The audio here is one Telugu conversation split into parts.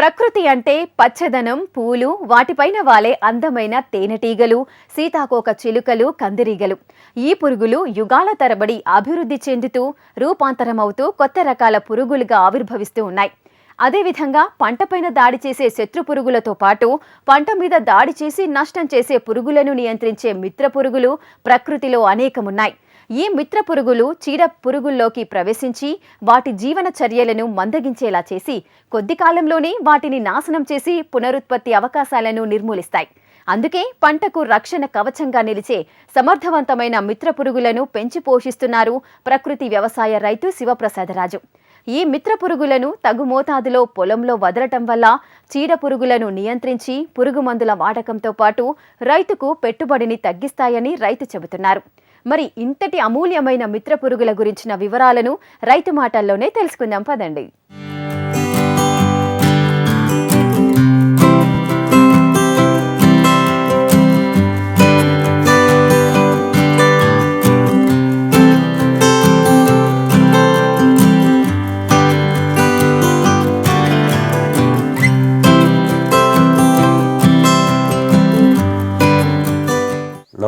ప్రకృతి అంటే పచ్చదనం పూలు వాటిపైన వాలే అందమైన తేనెటీగలు సీతాకోక చిలుకలు కందిరీగలు. ఈ పురుగులు యుగాల తరబడి అభివృద్ధి చెందుతూ రూపాంతరమవుతూ కొత్త రకాల పురుగులుగా ఆవిర్భవిస్తూ ఉన్నాయి. అదేవిధంగా పంటపైన దాడి చేసే శత్రు పురుగులతో పాటు పంట మీద దాడి చేసి నష్టం చేసే పురుగులను నియంత్రించే మిత్ర పురుగులు ప్రకృతిలో అనేకమున్నాయి. ఈ మిత్ర పురుగులు చీడ పురుగుల్లోకి ప్రవేశించి వాటి జీవన చర్యలను మందగించేలా చేసి కొద్ది కాలంలోనే వాటిని నాశనం చేసి పునరుత్పత్తి అవకాశాలను నిర్మూలిస్తాయి. అందుకే పంటకు రక్షణ కవచంగా నిలిచే సమర్థవంతమైన మిత్ర పురుగులను పెంచి పోషిస్తున్నారు ప్రకృతి వ్యవసాయ రైతు శివప్రసాదరాజు. ఈ మిత్ర పురుగులను తగు మోతాదులో పొలంలో వదలటం వల్ల చీడ పురుగులను నియంత్రించి పురుగు మందుల వాడకంతో పాటు రైతుకు పెట్టుబడిని తగ్గిస్తాయని రైతు చెబుతున్నారు. మరి ఇంతటి అమూల్యమైన మిత్ర పురుగుల గురించిన వివరాలను రైతు మాటల్లోనే తెలుసుకుందాం. పదండి.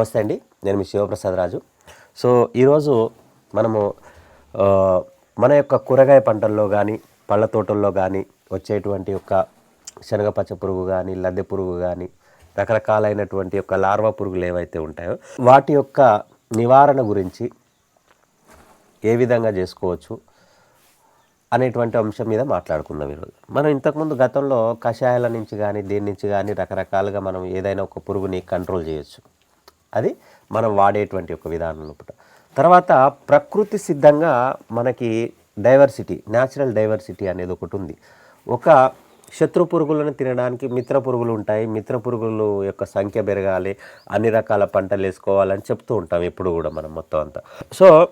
నమస్తే అండి. నేను మీ శివప్రసాద్ రాజు. సో ఈరోజు మనము మన యొక్క కూరగాయ పంటల్లో కానీ పళ్ళ తోటల్లో కానీ వచ్చేటువంటి యొక్క శనగ పచ్చ పురుగు కానీ లద్దె పురుగు కానీ రకరకాలైనటువంటి యొక్క లార్వా పురుగులు ఏవైతే ఉంటాయో వాటి యొక్క నివారణ గురించి ఏ విధంగా చేసుకోవచ్చు అనేటువంటి అంశం మీద మాట్లాడుకుందాం ఈరోజు. మనం ఇంతకుముందు గతంలో కషాయాల నుంచి కానీ దేని నుంచి కానీ రకరకాలుగా మనం ఏదైనా ఒక పురుగుని కంట్రోల్ చేయొచ్చు. అది మనం వాడేటువంటి ఒక విధానం లోపల. తర్వాత ప్రకృతి సిద్ధంగా మనకి డైవర్సిటీ న్యాచురల్ డైవర్సిటీ అనేది ఒకటి ఉంది. ఒక శత్రు పురుగులను తినడానికి మిత్ర పురుగులు ఉంటాయి. మిత్ర పురుగులు యొక్క సంఖ్య పెరగాలి. అన్ని రకాల పంటలు వేసుకోవాలని చెప్తూ ఉంటాం ఎప్పుడు కూడా మనం మొత్తం అంతా. సో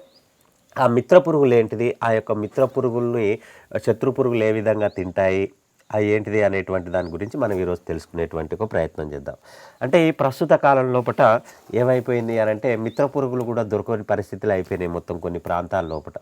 ఆ మిత్ర పురుగులు ఏంటిది? ఆ యొక్క మిత్ర పురుగుల్ని శత్రు పురుగులు ఏ విధంగా తింటాయి? అవి ఏంటిది అనేటువంటి దాని గురించి మనం ఈరోజు తెలుసుకునేటువంటి ఒక ప్రయత్నం చేద్దాం. అంటే ఈ ప్రస్తుత కాలం లోపల ఏమైపోయింది అని అంటే మిత్ర పురుగులు కూడా దొరకని పరిస్థితులు అయిపోయినాయి మొత్తం కొన్ని ప్రాంతాల లోపల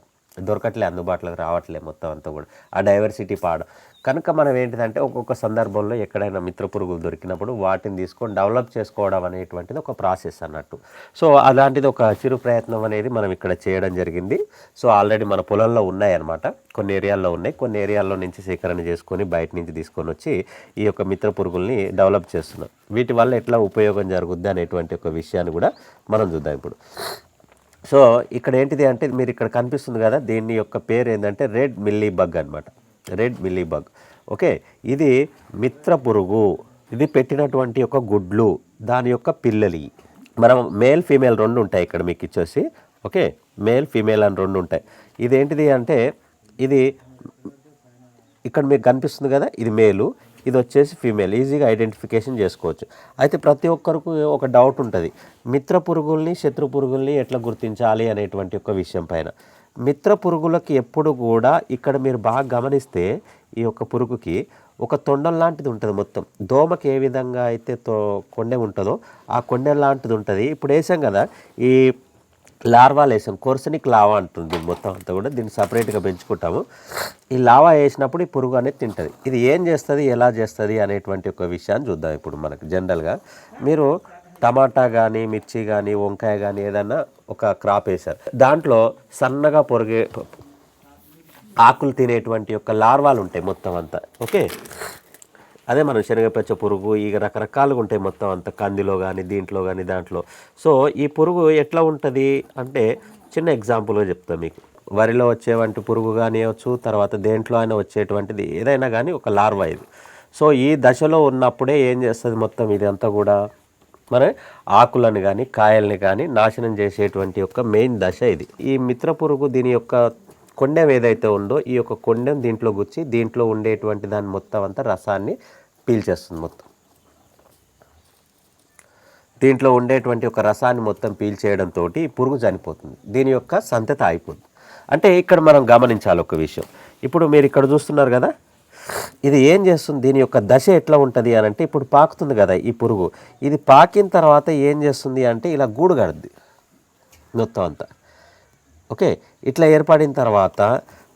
దొరకట్లే అందుబాటులోకి రావట్లే మొత్తం అంతా కూడా. ఆ డైవర్సిటీ పాడ. కనుక మనం ఏంటిదంటే ఒక్కొక్క సందర్భంలో ఎక్కడైనా మిత్ర పురుగులు దొరికినప్పుడు వాటిని తీసుకొని డెవలప్ చేసుకోవడం అనేటువంటిది ఒక ప్రాసెస్ అన్నట్టు. సో అలాంటిది ఒక చిరు ప్రయత్నం అనేది మనం ఇక్కడ చేయడం జరిగింది. సో ఆల్రెడీ మన పొలంలో ఉన్నాయన్నమాట. కొన్ని ఏరియాల్లో ఉన్నాయి. కొన్ని ఏరియాల్లో నుంచి సేకరణ చేసుకొని బయట నుంచి తీసుకొని వచ్చి ఈ యొక్క మిత్ర పురుగుల్ని డెవలప్ చేస్తున్నాం. వీటి వల్ల ఎట్లా ఉపయోగం జరుగుద్ది అనేటువంటి ఒక విషయాన్ని కూడా మనం చూద్దాం ఇప్పుడు. సో ఇక్కడ ఏంటిది అంటే మీరు ఇక్కడ కనిపిస్తుంది కదా దీని యొక్క పేరు ఏంటంటే రెడ్ మిల్లీ బగ్ అనమాట రెడ్ మిల్లీ బగ్. ఓకే ఇది మిత్ర పురుగు. ఇది పెట్టినటువంటి యొక్క గుడ్లు దాని యొక్క పిల్లలి. మనం మేల్ ఫీమేల్ రెండు ఉంటాయి ఇక్కడ మీకు ఇచ్చేసి. ఓకే మేల్ ఫీమేల్ అని రెండు ఉంటాయి. ఇది ఏంటిది అంటే ఇది ఇక్కడ మీకు కనిపిస్తుంది కదా ఇది మేలు. ఇది వచ్చేసి ఫీమేల్ ఈజీగా ఐడెంటిఫికేషన్ చేసుకోవచ్చు. అయితే ప్రతి ఒక్కరికి ఒక డౌట్ ఉంటుంది. మిత్ర పురుగుల్ని శత్రు పురుగుల్ని ఎట్లా గుర్తించాలి అనేటువంటి ఒక విషయం పైన. మిత్ర పురుగులకి ఎప్పుడు కూడా ఇక్కడ మీరు బాగా గమనిస్తే ఈ యొక్క పురుగుకి ఒక తొండం లాంటిది ఉంటుంది మొత్తం. దోమకి ఏ విధంగా అయితే తో కొండె ఉంటుందో ఆ కొండె లాంటిది ఉంటుంది. ఇప్పుడు వేసాం కదా ఈ లార్వా వేసాం కోర్సనిక్ లావా అంటుంది మొత్తం అంతా కూడా. దీన్ని సపరేట్గా పెంచుకుంటాము. ఈ లావా వేసినప్పుడు ఈ పురుగు అనేది తింటుంది. ఇది ఏం చేస్తుంది ఎలా చేస్తుంది అనేటువంటి ఒక విషయాన్ని చూద్దాం ఇప్పుడు మనకు జనరల్గా. మీరు టమాటా కానీ మిర్చి కానీ వంకాయ కానీ ఏదైనా ఒక క్రాప్ వేశారు. దాంట్లో సన్నగా పొరిగే ఆకులు తినేటువంటి యొక్క లార్వాలు ఉంటాయి మొత్తం అంతా. ఓకే? అదే మనం శనగపెచ్చ పురుగు ఈ రకరకాలుగా ఉంటాయి మొత్తం అంత కందిలో కానీ దీంట్లో కానీ దాంట్లో. సో ఈ పురుగు ఎట్లా ఉంటుంది అంటే చిన్న ఎగ్జాంపుల్గా చెప్తాను మీకు. వరిలో వచ్చేవంటి పురుగు కానివ్వచ్చు తర్వాత దేంట్లో అయినా వచ్చేటువంటిది ఏదైనా కానీ ఒక లార్వా ఇది. సో ఈ దశలో ఉన్నప్పుడే ఏం చేస్తుంది మొత్తం ఇదంతా కూడా? మన ఆకులను కానీ కాయల్ని కానీ నాశనం చేసేటువంటి యొక్క మెయిన్ దశ ఇది. ఈ మిత్ర పురుగు దీని యొక్క కొండెం ఏదైతే ఉందో ఈ యొక్క కొండెం దీంట్లో గుచ్చి దీంట్లో ఉండేటువంటి దాని మొత్తం అంతా రసాన్ని పీల్చేస్తుంది మొత్తం. దీంట్లో ఉండేటువంటి ఒక రసాన్ని మొత్తం పీల్చేయడంతో ఈ పురుగు చనిపోతుంది. దీని యొక్క సంతత అయిపోతుంది అంటే ఇక్కడ మనం గమనించాలి ఒక విషయం. ఇప్పుడు మీరు ఇక్కడ చూస్తున్నారు కదా ఇది ఏం చేస్తుంది? దీని యొక్క దశ ఎట్లా ఉంటుంది అని అంటే ఇప్పుడు పాకుతుంది కదా ఈ పురుగు. ఇది పాకిన తర్వాత ఏం చేస్తుంది అంటే ఇలా గూడు కడుద్ది మొత్తం అంతా. ఓకే ఇట్లా ఏర్పడిన తర్వాత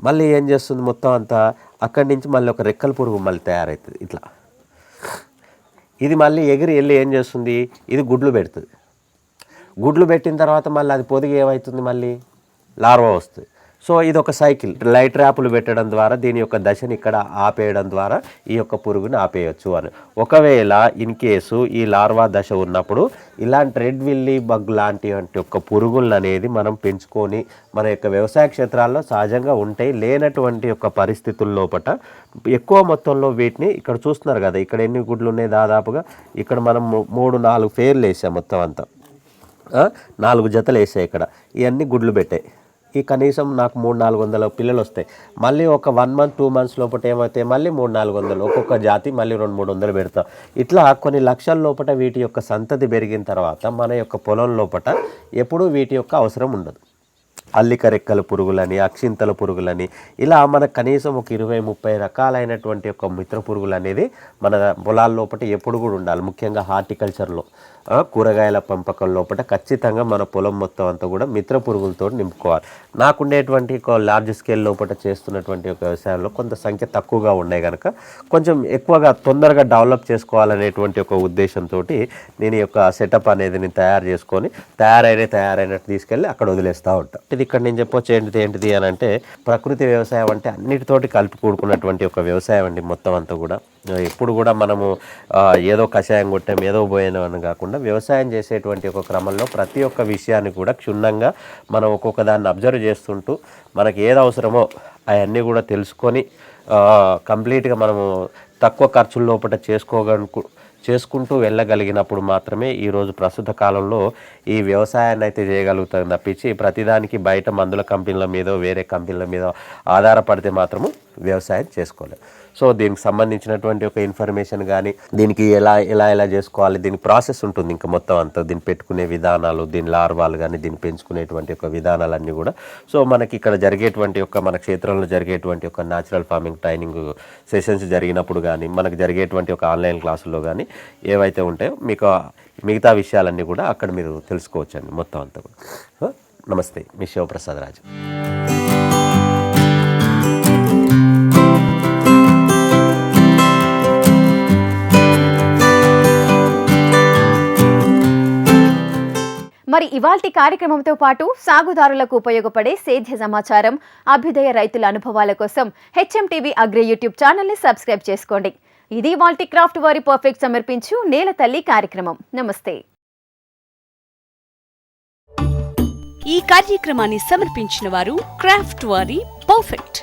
మళ్ళీ ఏం చేస్తుంది మొత్తం అంతా? అక్కడి నుంచి మళ్ళీ ఒక రెక్కల పురుగు మళ్ళీ తయారవుతుంది ఇట్లా. ఇది మళ్ళీ ఎగిరి వెళ్ళి ఏం చేస్తుంది? ఇది గుడ్లు పెడుతుంది. గుడ్లు పెట్టిన తర్వాత మళ్ళీ అది పొదిగి ఏమవుతుంది మళ్ళీ? లార్వా వస్తుంది. సో ఇది ఒక సైకిల్. లైట్ ర్యాపులు పెట్టడం ద్వారా దీని యొక్క దశని ఇక్కడ ఆపేయడం ద్వారా ఈ యొక్క పురుగుని ఆపేయచ్చు అని. ఒకవేళ ఇన్ కేసు ఈ లార్వా దశ ఉన్నప్పుడు ఇలాంటి రెడ్ విల్లీ బగ్ లాంటి వంటి యొక్క పురుగులను అనేది మనం పెంచుకొని మన యొక్క వ్యవసాయ క్షేత్రాల్లో సహజంగా ఉంటాయి లేనటువంటి యొక్క పరిస్థితుల్లోపట ఎక్కువ మొత్తంలో వీటిని ఇక్కడ చూస్తున్నారు కదా. ఇక్కడ ఎన్ని గుడ్లు ఉన్నాయి దాదాపుగా? ఇక్కడ మనం మూడు నాలుగు పేర్లు వేసాం మొత్తం అంతా. నాలుగు జతలు వేసాయి ఇక్కడ. ఇవన్నీ గుడ్లు పెట్టాయి. ఈ కనీసం నాకు మూడు నాలుగు వందల పిల్లలు వస్తాయి. మళ్ళీ ఒక వన్ మంత్ టూ మంత్స్ లోపల ఏమవుతాయి మళ్ళీ మూడు నాలుగు వందలు ఒక్కొక్క జాతి మళ్ళీ రెండు మూడు వందలు పెడతాం. ఇట్లా కొన్ని లక్షల లోపల వీటి యొక్క సంతతి పెరిగిన తర్వాత మన యొక్క పొలం లోపల ఎప్పుడూ వీటి యొక్క అవసరం ఉండదు. అల్లికరెక్కల పురుగులని అక్షింతల పురుగులని ఇలా మన కనీసం ఒక ఇరవై ముప్పై రకాలైనటువంటి ఒక మిత్ర పురుగులు అనేది మన పొలాల లోపల ఎప్పుడు కూడా ఉండాలి. ముఖ్యంగా హార్టికల్చర్లో కూరగాయల పెంపకం లోపల ఖచ్చితంగా మన పొలం మొత్తం అంతా కూడా మిత్ర పురుగులతో నింపుకోవాలి. నాకుండేటువంటి ఒక లార్జ్ స్కేల్ లోపల చేస్తున్నటువంటి ఒక వ్యవసాయంలో కొంత సంఖ్య తక్కువగా ఉన్నాయి కనుక కొంచెం ఎక్కువగా తొందరగా డెవలప్ చేసుకోవాలనేటువంటి ఒక ఉద్దేశంతో నేను యొక్క సెటప్ అనేది నేను తయారు చేసుకొని తయారైన తయారైనట్టు తీసుకెళ్ళి అక్కడ వదిలేస్తూ ఉంటాను ఇది ఇక్కడ నేను చెప్పొచ్చు ఏంటిది ఏంటిది అని అంటే ప్రకృతి వ్యవసాయం అంటే అన్నిటితోటి కలిపి కూడుకున్నటువంటి ఒక వ్యవసాయం అండి మొత్తం అంతా కూడా. ఎప్పుడు కూడా మనము ఏదో కషాయం కొట్టాం ఏదో పోయాను అని కాకుండా వ్యవసాయం చేసేటువంటి ఒక క్రమంలో ప్రతి ఒక్క విషయాన్ని కూడా క్షుణ్ణంగా మనం ఒక్కొక్క దాన్ని అబ్జర్వ్ చేస్తుంటూ మనకి ఏది అవసరమో అవన్నీ కూడా తెలుసుకొని కంప్లీట్గా మనము తక్కువ ఖర్చుల లోపల చేసుకోగలను చేసుకుంటూ వెళ్ళగలిగినప్పుడు మాత్రమే ఈరోజు ప్రస్తుత కాలంలో ఈ వ్యవసాయాన్ని అయితే చేయగలుగుతాం తప్పించి ప్రతిదానికి బయట మందుల కంపెనీల మీద వేరే కంపెనీల మీద ఆధారపడితే మాత్రము వ్యవసాయం చేసుకోలేదు సో దీనికి సంబంధించినటువంటి ఒక ఇన్ఫర్మేషన్ కానీ దీనికి ఎలా ఎలా ఎలా చేసుకోవాలి దీని ప్రాసెస్ ఉంటుంది ఇంకా మొత్తం అంతా. దీన్ని పెట్టుకునే విధానాలు దీని లార్వాలు కానీ దీన్ని పెంచుకునేటువంటి ఒక విధానాలన్నీ కూడా. సో మనకి ఇక్కడ జరిగేటువంటి ఒక మన క్షేత్రంలో జరిగేటువంటి ఒక న్యాచురల్ ఫార్మింగ్ ట్రైనింగ్ సెషన్స్ జరిగినప్పుడు కానీ మనకు జరిగేటువంటి ఒక ఆన్లైన్ క్లాసుల్లో కానీ ఏవైతే ఉంటాయో మీకు మిగతా విషయాలన్నీ కూడా అక్కడ మీరు తెలుసుకోవచ్చండి మొత్తం అంతా కూడా. నమస్తే మీ శివప్రసాద్ రాజు. మరి ఇవాల్టి కార్యక్రమంతో పాటు సాగుదారులకు ఉపయోగపడే సేద్య సమాచారం అభ్యుదయ రైతుల అనుభవాల కోసం హెచ్ఎం టీవీ అగ్రి యూట్యూబ్ ఛానల్ని సబ్స్క్రైబ్ చేసుకోండి. ఇది వాల్టి క్రాఫ్ట్ వారి పర్ఫెక్ట్ సమర్పించు నేల తల్లి కార్యక్రమం. నమస్తే. ఈ కార్యక్రమాన్ని సమర్పించిన వారు క్రాఫ్ట్ వారి పర్ఫెక్ట్.